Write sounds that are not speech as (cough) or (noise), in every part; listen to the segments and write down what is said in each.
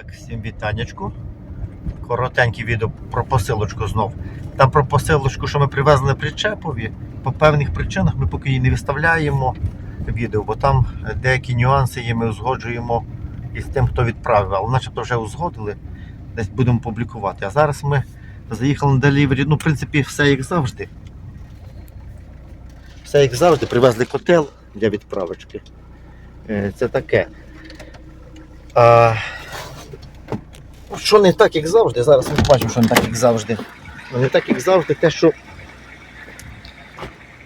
Так, всім вітанечку. Коротеньке відео про посилочку знов. Там про посилочку, що ми привезли причепові. По певних причинах ми поки її не виставляємо відео, бо там деякі нюанси є, ми узгоджуємо із тим, хто відправив. Але начебто вже узгодили, десь будемо публікувати. А зараз ми заїхали на делівері. Ну, в принципі, все як завжди. Все як завжди, привезли котел для відправочки. Е, Це таке. А, Що не так, як завжди, зараз ми побачимо, що не так, як завжди. Ну, Не так, як завжди, те, що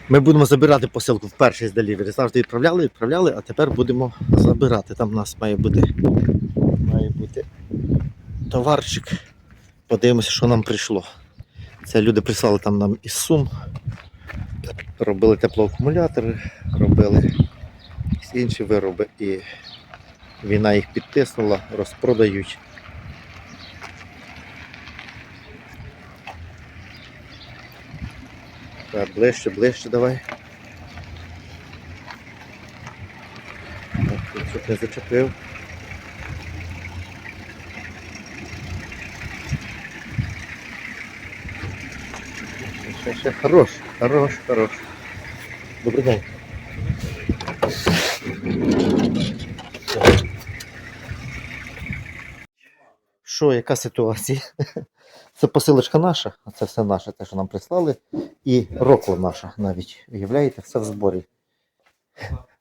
ми будемо забирати посилку вперше з делівері. Завжди відправляли, відправляли, а тепер будемо забирати. Там у нас має бути, має бути товарчик. Подивимося, що нам прийшло. Це люди прислали там нам із сум. Робили теплоакумулятори, робили інші вироби і війна їх підтиснула, розпродають. Так, ближче, ближче давай. Щоб не зачепив. Ще, ще, хорош, хорош, хорош. Добрий день. Що, яка ситуація? (laughs) Це посилочка наша, це все наше, те, що нам прислали. І рокла наша навіть. Уявляєте, все в зборі.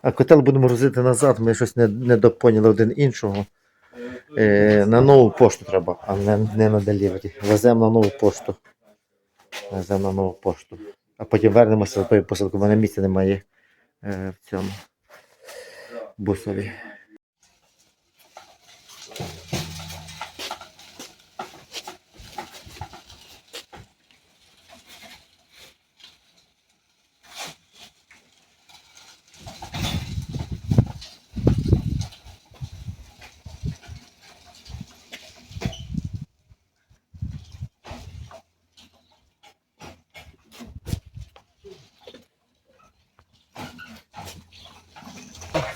А котел будемо грузити назад, ми щось не, не допоняли один іншого. Е, на нову пошту треба, а не, не на делівері. Веземо на нову пошту. Веземо на нову пошту. А потім вернемося за тою посилкою, бо на місця немає е, в цьому бусові.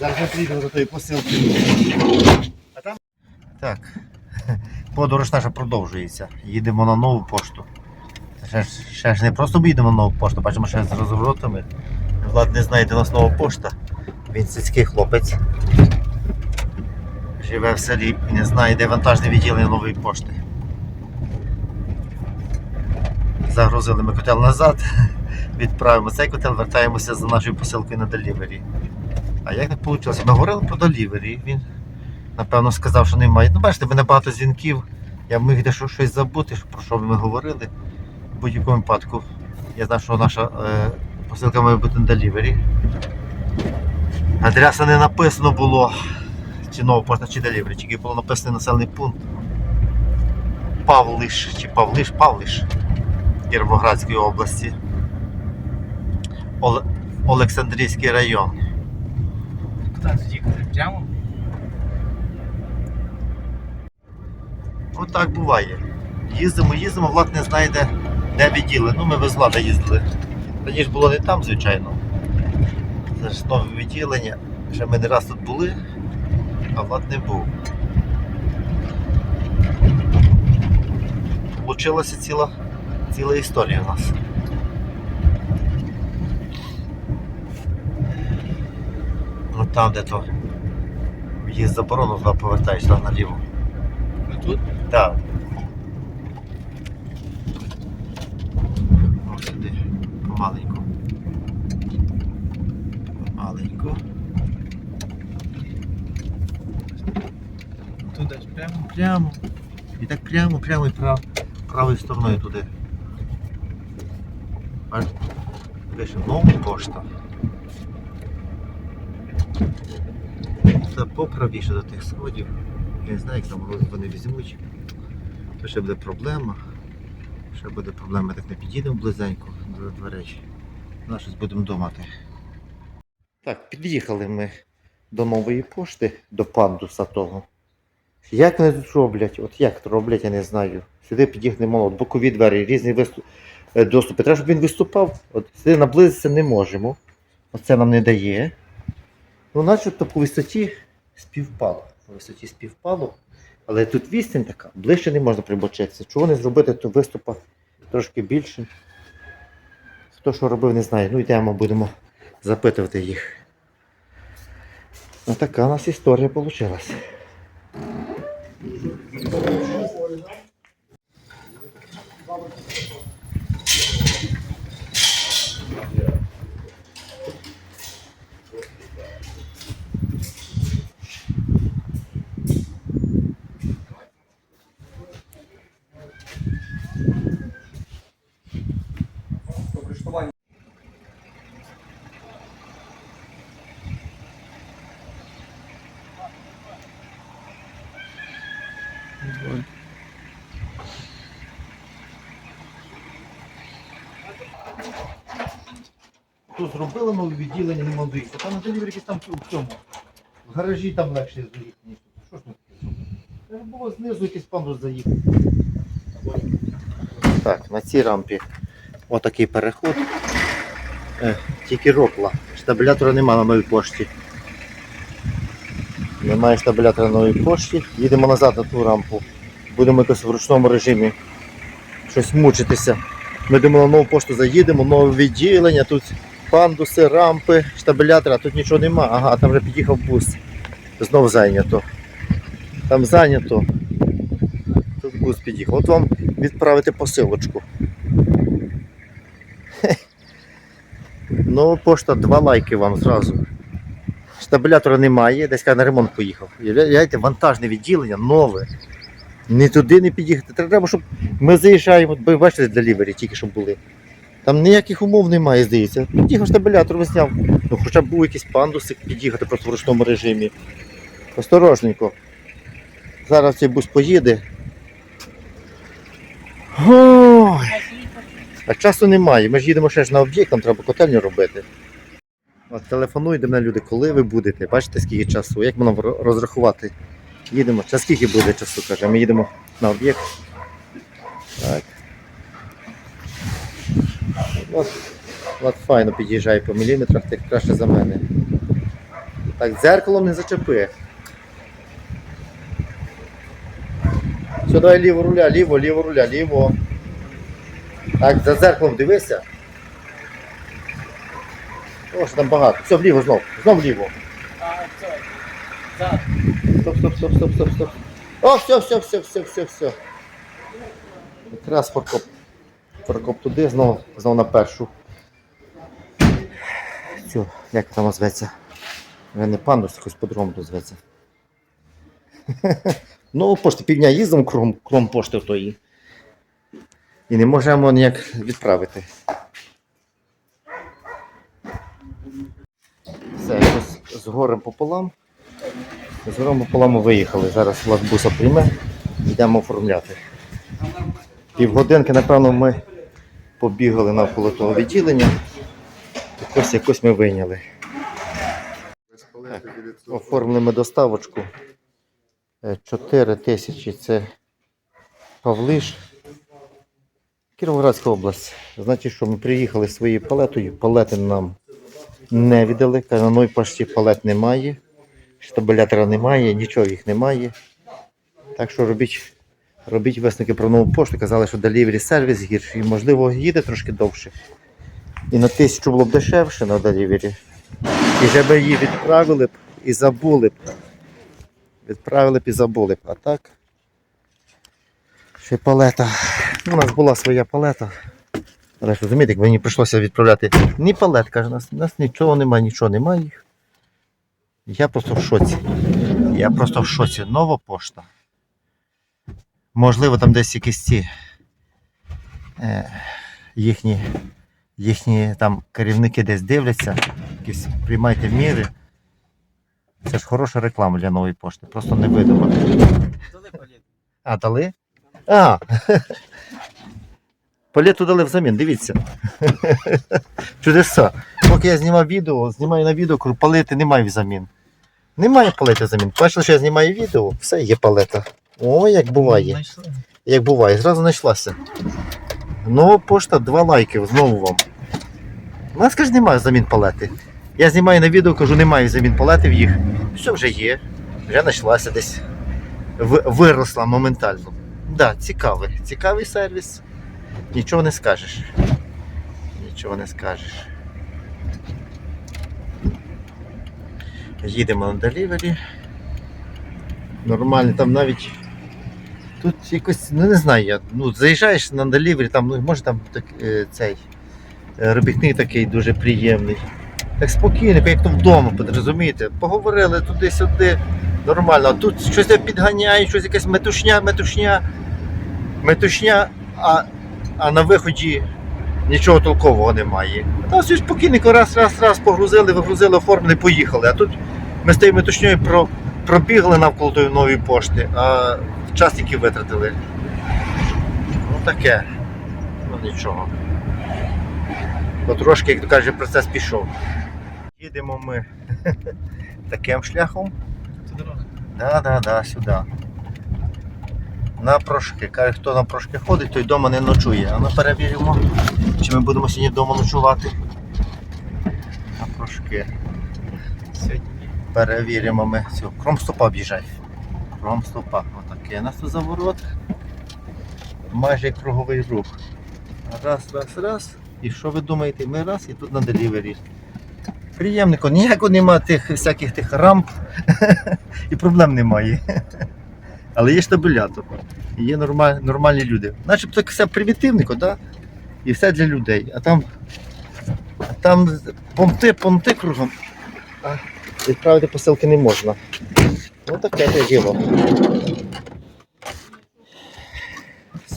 Зараз ми до тої посилки. А там? Так. (laughs) Подорож наша продовжується. Їдемо на нову пошту. Ще ще ж не просто їдемо на нову пошту, бачимо ще з розворотами. Влад не знає, де у нас нова пошта. Він сільський хлопець. Живе в селі і не знає, де вантажне відділення нової пошти. Загрузили ми котел назад, (laughs) відправимо цей котел, вертаємося за нашою посилкою на делівері. А як так вийшло? Ми говорили про делівері. Він напевно сказав, що немає. Ну, бачите, в мене багато дзвінків. Я міг дещо щось забути, про що ми говорили. В будь-якому випадку. Я знаю, що наша е, посилка має бути на делівері. Адреса не написано було, чи нова пошта, чи делівері, тільки було написано населений пункт. Павлиш, чи Павлиш, Павлиш Кіровоградської області. Оле- Олександрійський район. Тут їхати? Прямо? Отак буває. Їздимо, їздимо, влад не знає, де, де відділи. Ну, ми без влади їздили. Раніше було не там, звичайно. Це ж нове відділення. Ще ми не раз тут були, а влад не був. Получилася ціла, ціла історія у нас. Ну там, де то в'їзд заборонено, туди повертаєш там наліво. Ми тут? Так. Ось сюди. Помаленьку. Помаленьку. Туди ж прямо. Прямо. І так прямо, прямо і прав, правою стороною туди. Аж пише нова пошта. Це поправіше до тих сходів. Я не знаю, як там вони візьмуть. То ще буде проблема. Ще буде проблема, так не підійдемо близенько до дверей. На щось будемо думати. Так, під'їхали ми до нової пошти, до пандуса того. Як вони тут роблять? От як то роблять, я не знаю. Сюди підігнемо от бокові двері, різні виступ... е, доступи. Треба, щоб він виступав. От сюди наблизитися не можемо. Оце нам не дає. Ну, начебто по висоті співпало. По висоті співпало. Але тут вістень така, ближче не можна прибочитися. Чого не зробити, то виступа трошки більше. Хто що робив, не знає. Ну йдемо, будемо запитувати їх. Ну така у нас історія вийшла. Тут зробили нове відділення, не доїхати. Там на делівері якісь там в цьому. В гаражі там легше доїхати, ніж тут. Що ж тут таке? Треба було знизу якийсь пандус заїхати. Так, на цій рампі отакий переход. Е, тільки рокла. Штабелятора немає на новій пошті. Немає штабелятора на новій пошті. Їдемо назад на ту рампу. Будемо якось в ручному режимі щось мучитися. Ми думали, нову пошту заїдемо, нове відділення, тут пандуси, рампи, штабелятори, а тут нічого нема. Ага, там вже під'їхав бус. Знову зайнято. Там зайнято. Тут бус під'їхав. От вам відправити посилочку. Нова пошта, два лайки вам зразу. Штабелятора немає, десь на ремонт поїхав. Уявляєте, вантажне відділення нове. Ні туди не під'їхати. Треба, щоб ми заїжджаємо, ви бачите, делівері тільки що були. Там ніяких умов немає, здається. Під'їхав штабелятор, зняв. Ну хоча б був якийсь пандусик під'їхати просто в ручному режимі. Осторожненько. Зараз цей бус поїде. Ой, а часу немає. Ми ж їдемо ще ж на об'єкт, нам треба котельню робити. От телефонують до мене люди, коли ви будете. Бачите, скільки часу, як нам розрахувати? Їдемо. Це скільки буде часу, каже. Ми їдемо на об'єкт. Так. От, от файно під'їжджає по міліметрах, так краще за мене. Так, дзеркалом не зачепи. Все, давай ліво руля, ліво, ліво руля, ліво. Так, за дзеркалом дивися. О, що там багато. Все, вліво знов. Знов вліво. Стоп, стоп, стоп, стоп, стоп, стоп. О, все, все, все, все, все, все. Якраз Паркоп туди, знову, знову на першу. Все, як там зветься? Вже не пандус, якось по-другому зветься. (laughs) Ну, пошти півдня їздимо кругом, кругом пошти тої. І не можемо ніяк відправити. Все, якось з горем пополам. З горем пополам ми виїхали. Зараз лакбуса прийме, йдемо оформляти. Півгодинки, напевно, ми побігали навколо того відділення. Якось якось ми вийняли. Так, оформили ми доставочку. 4 тисячі це Павлиш. Кіровоградська область. Значить, що ми приїхали своєю палетою. Палети нам не віддали. На новій пошті палет немає. Штабелятора немає, нічого їх немає. Так що робіть, робіть висновки про нову пошту. Казали, що delivery сервіс гірший. Можливо, їде трошки довше. І на тисячу було б дешевше на delivery. І вже би її відправили б і забули б. Відправили б і забули б. А так. Ще палета. У нас була своя палета. Але ж розумієте, як мені прийшлося відправляти ні палет, каже, у нас, у нас нічого немає, нічого немає. Я просто в шоці. Я просто в шоці. Нова пошта. Можливо, там десь якісь ці е, їхні, їхні там керівники десь дивляться, якісь приймайте міри. Це ж хороша реклама для нової пошти, просто не видумати. Дали політ. А, дали? А! Палету дали взамін, дивіться. Чудеса. Поки я знімав відео, знімаю на відео, кажу, палети немає взамін. Немає палети взамін. Бачили, що я знімаю відео, все, є палета. О, як буває. Знайшли. Як буває, зразу знайшлася. Нова пошта, два лайки, знову вам. У нас каже, немає замін палети. Я знімаю на відео, кажу, немає замін палети в їх. Все вже є. Вже знайшлася десь. в- виросла моментально. Да, цікавий, цікавий сервіс. Нічого не скажеш. Нічого не скажеш. Їдемо на делівері. Нормально, там навіть. Тут якось, ну не знаю, я, ну, заїжджаєш на делівері, там, ну, може там так, е, цей е, робітник такий дуже приємний. Так спокійно, як то вдома, розумієте? Поговорили туди-сюди, нормально. А тут щось я підганяю, щось якась метушня, метушня, метушня, а, а на виході нічого толкового немає. Та все спокійненько, раз, раз, раз, погрузили, вигрузили, оформили, поїхали. А тут ми з тією метушньою про, пробігли навколо тої нової пошти, а час витратили. Ну таке. Ну нічого. Потрошки, як то каже, процес пішов. Їдемо ми (laughs) таким шляхом. Да, да, да, сюди. На прошки. Каже, хто на прошки ходить, той вдома не ночує. А ми перевіримо, чи ми будемо сьогодні вдома ночувати. На прошки. Сьогодні. Перевіримо ми. Все, кромстопа об'їжджай. Кромстопа. Отакий у нас тут заворот. Майже круговий рух. Раз, раз, раз. І що ви думаєте? Ми раз і тут на делівері. Приємненько, ніякого нема тих всяких тих рамп (laughs) і проблем немає. (laughs) Але є штабулятор. І є нормаль, нормальні люди. Начебто все примітивненько, да? і все для людей. А там, а там понти, понти кругом. А відправити посилки не можна. Ось таке діло.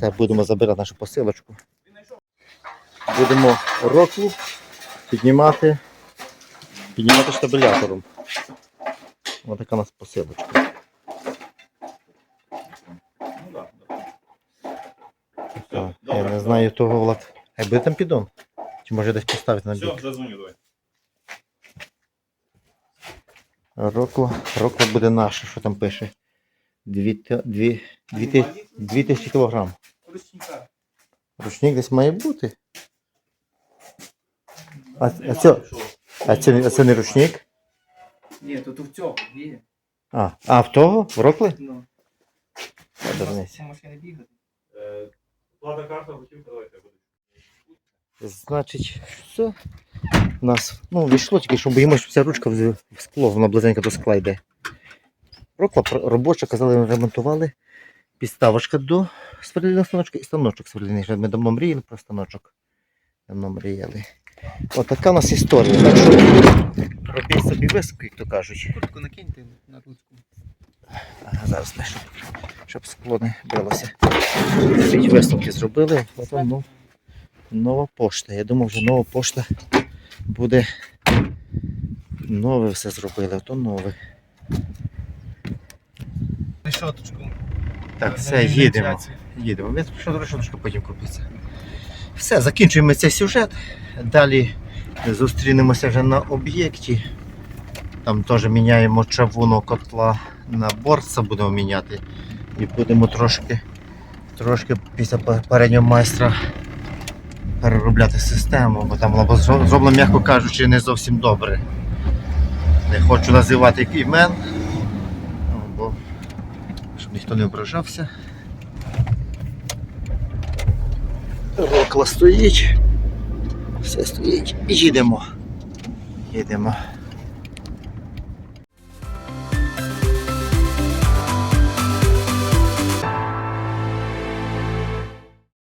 Все, будемо забирати нашу посилочку. Будемо року піднімати, піднімати штабелятором. Ось така у нас посилочка. Так, я не знаю того Влад. Хай буде там підон. Чи може десь поставити на бік? Все, зазвоню давай. Року, року буде наше, що там пише. Дві, те- Ручника. Ручник десь має бути. А, а, це, а, це, не- а це не ручник? Ні, тут у цьому є. А, а в того? В Рокли? Ну. А, дурниць. Машина бігати. Плата карта, готівка, давайте буде. Значить, все. У нас, ну, війшло тільки, що боїмося, що ця ручка в в скло, вона близенько до скла йде. Рокла пр- робоча, казали, ремонтували. Підставочка до сверлильного станочка і станочок сверлильний. Ми давно мріяли про станочок. Давно мріяли. От така у нас історія. Так що робіть собі високо, як то кажуть. Куртку накиньте на ручку. Ага, зараз пишу, щоб скло не билося. Робіть висновки зробили. Потім, ну, нова пошта. Я думав, вже нова пошта буде. Нове все зробили, а то нове. Решоточку. Так, все, їдемо. Їдемо. Ми що потім купиться. Все, закінчуємо цей сюжет. Далі зустрінемося вже на об'єкті. Там теж міняємо чавуну котла на борца будемо міняти. І будемо трошки, трошки після переднього майстра переробляти систему, бо там було зроблено, м'яко кажучи, не зовсім добре. Не хочу називати імен, щоб ніхто не ображався. Рокла стоїть. Все стоїть. Їдемо. Їдемо.